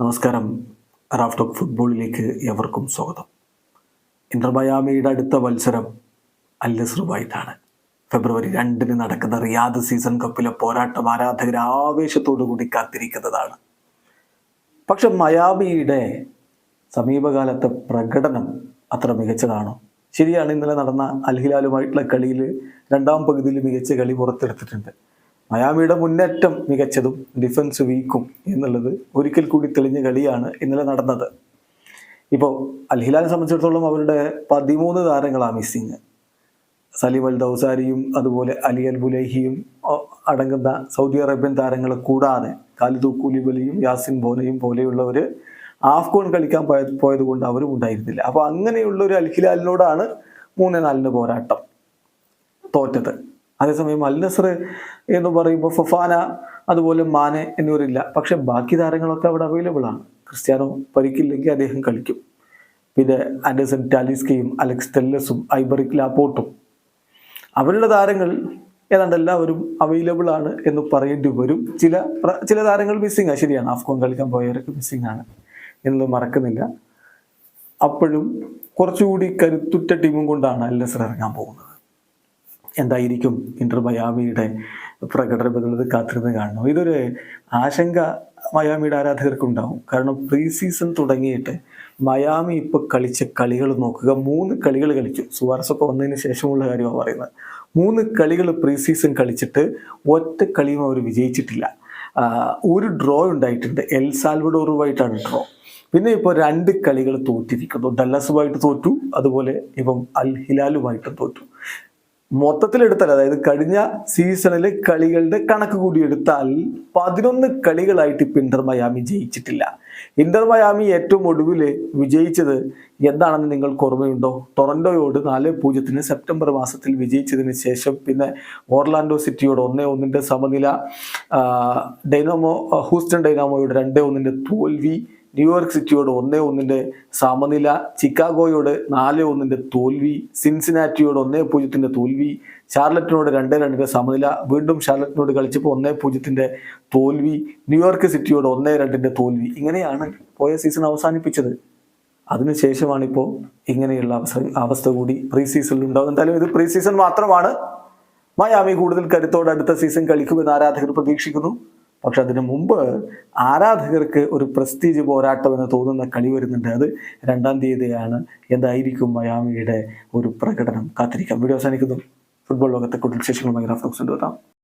നമസ്കാരം. Raft of ഫുട്ബോളിലേക്ക് എവർക്കും സ്വാഗതം. ഇന്റർ മയാമിയുടെ അടുത്ത മത്സരം അൽ നസറുമായിട്ടാണ് ഫെബ്രുവരി രണ്ടിന് നടക്കുന്ന റിയാദ് സീസൺ കപ്പിലെ പോരാട്ടം ആരാധകർ ആവേശത്തോടു കൂടി കാത്തിരിക്കുന്നതാണ്. പക്ഷെ മയാമിയുടെ സമീപകാലത്തെ പ്രകടനം അത്ര മികച്ചതാണോ? ശരിയാണ് ഇന്നലെ നടന്ന അൽഹിലാലുമായിട്ടുള്ള കളിയിൽ രണ്ടാം പകുതിയിൽ മികച്ച കളി പുറത്തെടുത്തിട്ടുണ്ട്. മയാമിയുടെ മുന്നേറ്റം മികച്ചതും ഡിഫൻസ് വീക്കും എന്നുള്ളത് ഒരിക്കൽ കൂടി തെളിഞ്ഞ കളിയാണ് ഇന്നലെ നടന്നത്. ഇപ്പോൾ അൽഹിലാലിനെ സംബന്ധിച്ചിടത്തോളം അവരുടെ പതിമൂന്ന് താരങ്ങളാണ് മിസ്സിങ്. സലീം അൽ ദൗസാരിയും അതുപോലെ അലി അൽ ബുലൈഹിയും അടങ്ങുന്ന സൗദി അറേബ്യൻ താരങ്ങളെ കൂടാതെ ഖാലിദു കുലിബലിയും യാസിൻ ബോനയും പോലെയുള്ളവർ കോൺ കളിക്കാൻ പോയ പോയത് കൊണ്ട് അവരും ഉണ്ടായിരുന്നില്ല. അപ്പോൾ അങ്ങനെയുള്ള ഒരു അൽഹിലാലിനോടാണ് മൂന്നേ നാലിന് പോരാട്ടം തോറ്റത്. അതേസമയം അൽ നസർ എന്ന് പറയുമ്പോൾ ഫഫാന അതുപോലെ മാനെ എന്നിവരില്ല. പക്ഷെ ബാക്കി താരങ്ങളൊക്കെ അവിടെ അവൈലബിൾ ആണ്. ക്രിസ്ത്യാനോ പരിക്കില്ലെങ്കിൽ അദ്ദേഹം കളിക്കും. പിന്നെ ആൻഡേഴ്സൺ ടാലിസ്കയും അലക്സ് ടെല്ലസും ഐബറിക് ലാപ്പോട്ടും. അവരുടെ താരങ്ങൾ ഏതാണ്ട് എല്ലാവരും അവൈലബിൾ ആണ് എന്ന് പറയേണ്ടി വരും. ചില ചില താരങ്ങൾ മിസ്സിംഗ് ആണ് ശരിയാണ് ആഫ്കോൺ കളിക്കാൻ പോയവരൊക്കെ മിസ്സിംഗ് ആണ് എന്നത് മറക്കുന്നില്ല. അപ്പോഴും കുറച്ചുകൂടി കരുത്തുറ്റ ടീമും കൊണ്ടാണ് നസർ ഇറങ്ങാൻ പോകുന്നത്. എന്തായിരിക്കും ഇന്റർ മയാമിയുടെ പ്രകടനം കാത്തിരുന്ന് കാണണം. ഇതൊരു ആശങ്ക മയാമിയുടെ ആരാധകർക്കുണ്ടാവും. കാരണം പ്രീ സീസൺ തുടങ്ങിയിട്ട് മയാമി ഇപ്പോൾ കളിച്ച കളികൾ നോക്കുക. മൂന്ന് കളികൾ കളിച്ചു. സുവാർസൊക്കെ വന്നതിന് ശേഷമുള്ള കാര്യമാണ് പറയുന്നത്. മൂന്ന് കളികൾ പ്രീ സീസൺ കളിച്ചിട്ട് ഒറ്റ കളിയും അവർ വിജയിച്ചിട്ടില്ല. ഒരു ഡ്രോ ഉണ്ടായിട്ടുണ്ട്. എൽ സാൽവഡോറുമായിട്ടാണ് ഡ്രോ പിന്നെ ഇപ്പോൾ രണ്ട് കളികൾ തോറ്റിരിക്കുന്നു. ഡല്ലസുമായിട്ട് തോറ്റു. അതുപോലെ ഇപ്പം അൽ ഹിലാലുമായിട്ട് തോറ്റു. മൊത്തത്തിലെടുത്താൽ അതായത് കഴിഞ്ഞ സീസണിലെ കളികളുടെ കണക്ക് കൂടി എടുത്താൽ പതിനൊന്ന് കളികളായിട്ട് ഇപ്പം ഇന്റർ മയാമി ജയിച്ചിട്ടില്ല. ഇന്റർ മയാമി ഏറ്റവും ഒടുവിൽ വിജയിച്ചത് എന്താണെന്ന് നിങ്ങൾക്ക് ഓർമ്മയുണ്ടോ? ടൊറന്റോയോട് നാല് പൂജ്യത്തിന് സെപ്റ്റംബർ മാസത്തിൽ വിജയിച്ചതിന് ശേഷം പിന്നെ ഓർലാൻഡോ സിറ്റിയോട് ഒന്നേ ഒന്നിന്റെ സമനില ഡൈനാമോ ഹൂസ്റ്റൺ ഡൈനാമോയോട് രണ്ടേ ഒന്നിന്റെ തോൽവി ന്യൂയോർക്ക് സിറ്റിയോട് ഒന്നേ ഒന്നിന്റെ സമനില ചിക്കാഗോയോട് നാല് ഒന്നിന്റെ തോൽവി സിൻസിനാറ്റിയോട് ഒന്നേ പൂജ്യത്തിന്റെ തോൽവി ഷാർലറ്റിനോട് രണ്ടേ രണ്ടിന്റെ സമനില വീണ്ടും ഷാർലറ്റിനോട് കളിച്ചപ്പോൾ ഒന്നേ പൂജ്യത്തിന്റെ തോൽവി ന്യൂയോർക്ക് സിറ്റിയോട് ഒന്നേ രണ്ടിന്റെ തോൽവി. ഇങ്ങനെയാണ് പോയ സീസൺ അവസാനിപ്പിച്ചത്. അതിനുശേഷമാണ് ഇപ്പോൾ ഇങ്ങനെയുള്ള അവസ്ഥ അവസ്ഥ കൂടി പ്രീ സീസണിൽ ഉണ്ടാകും എന്തായാലും ഇത് പ്രീ സീസൺ മാത്രമാണ്. മയാമി കൂടുതൽ കരുത്തോടെ അടുത്ത സീസൺ കളിക്കുമെന്ന് ആരാധകർ പ്രതീക്ഷിക്കുന്നു. പക്ഷെ അതിനു മുമ്പ് ആരാധകർക്ക് ഒരു പ്രസ്റ്റീജ് പോരാട്ടം എന്ന് തോന്നുന്ന കളി വരുന്നുണ്ട്. അത് രണ്ടാം തീയതിയാണ്. എന്തായിരിക്കും മയാമിയുടെ ഒരു പ്രകടനം? കാത്തിരിക്കാം. വീഡിയോ അവസാനിക്കുന്നു. ഫുട്ബോൾ ലോകത്തെ കൂടുതൽ വിശേഷങ്ങളുമായി റഫ്ലോക്സ് കൊണ്ടുവരാം.